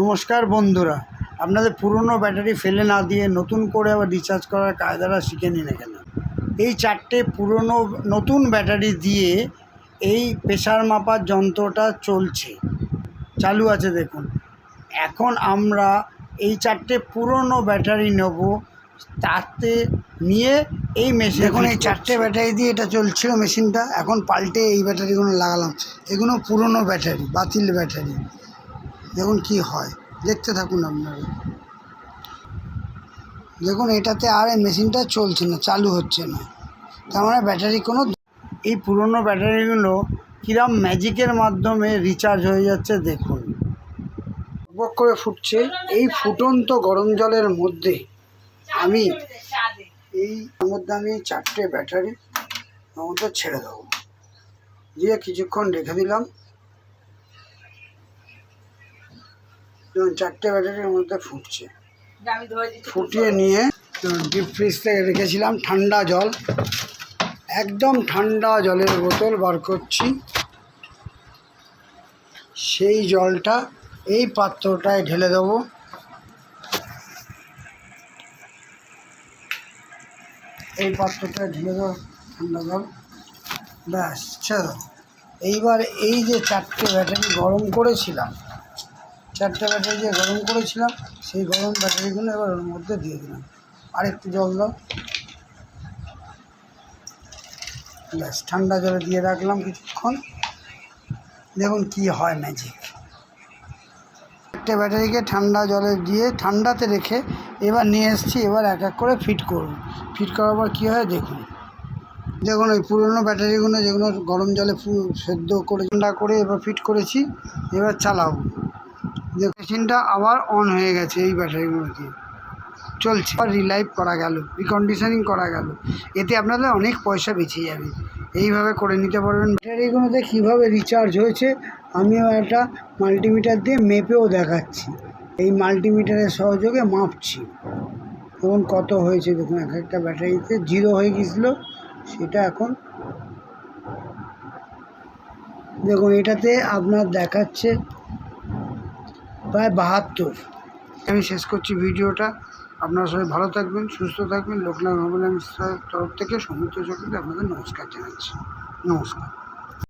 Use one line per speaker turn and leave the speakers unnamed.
নমস্কার বন্ধুরা আপনাদের পুরনো ব্যাটারি ফেলে না দিয়ে নতুন করে আবার রিচার্জ করার কায়দাটা শিখে নিন এখানে। এই চারটে পুরনো নতুন ব্যাটারি দিয়ে এই প্রেশার মাপার যন্ত্রটা চলছে। চালু আছে দেখুন। এখন আমরা এই চারটে পুরনো ব্যাটারি নেব তাতে নিয়ে এই মেশিন এখন এই চারটে ব্যাটারি দিয়ে এটা চলছিল মেশিনটা এখন পাল্টে এই ব্যাটারিগুলো লাগালাম। এগুলো পুরনো ব্যাটারি বাতিল ব্যাটারি। দেখুন কি হয়। দেখতে থাকুন আপনারা। দেখুন, এটাতে আর এই মেশিনটা চলছে না, চালু হচ্ছে না। তার মানে ব্যাটারি কোনো এই পুরনো ব্যাটারিগুলো কিরম ম্যাজিকের মাধ্যমে রিচার্জ হয়ে যাচ্ছে, দেখুন। বক করে ফুটছে। এই ফুটন্ত গরম জলের মধ্যে আমি এই মধ্যে আমি চারটে ব্যাটারি মধ্যে ছেড়ে দেবো। দিয়ে কিছুক্ষণ রেখে দিলাম। যেমন চারটে ব্যাটারির মধ্যে ফুটছে। ফুটিয়ে নিয়ে ডিপ ফ্রিজ থেকে রেখেছিলাম ঠান্ডা জল। একদম ঠান্ডা জলের বোতল বার করছি। সেই জলটা এই পাত্রটায় ঢেলে দেবো। এই পাত্রটায় ঢেলে দেবো ঠান্ডা জল। ব্যাস ছেড়ে দেবো এইবার এই যে চারটে ব্যাটারি গরম করেছিলাম চারটে ব্যাটারি যে গরম করেছিলাম, সেই গরম ব্যাটারিগুলো এবার ওর মধ্যে দিয়ে দিলাম। আর একটু জল দাও। ব্যাস, ঠান্ডা জলে দিয়ে রাখলাম কিছুক্ষণ। দেখুন কি হয় ম্যাজিক একটা ব্যাটারিকে ঠান্ডা জলে দিয়ে ঠান্ডাতে রেখে এবার নিয়ে এসেছি, এবার এক এক করে ফিট করব। ফিট করার পর কী হয় দেখুন। দেখুন ওই পুরনো ব্যাটারিগুলো যেগুলো গরম জলে সেদ্ধ করে ঠান্ডা করে এবার ফিট করেছি, এবার চালাবো। যে মেশিনটা আবার অন হয়ে গেছে এই ব্যাটারিগুলো দিয়ে চলছে। আর রিলাইভ করা গেল রিকন্ডিশনিং করা গেল। এতে আপনাদের অনেক পয়সা বেঁচে যাবে। এইভাবে করে নিতে পারবেন। ব্যাটারিগুলোতে কীভাবে রিচার্জ হয়েছে, আমিও একটা মাল্টিমিটার দিয়ে মেপেও দেখাচ্ছি। এই মাল্টিমিটারের সহযোগে মাপছি। দেখুন কত হয়েছে, দেখুন এক একটা ব্যাটারিতে জিরো হয়ে গিয়েছিল, সেটা এখন দেখুন এটাতে আপনার দেখাচ্ছে প্রায় বাহাত্তর। আমি শেষ করছি ভিডিওটা। আপনারা সবাই ভালো থাকবেন, সুস্থ থাকবেন। লোকনাথ অ্যাম্বুলেন্সের তরফ থেকে সমুদ্র চক্রতে আপনাদের নমস্কার জানাচ্ছি। নমস্কার।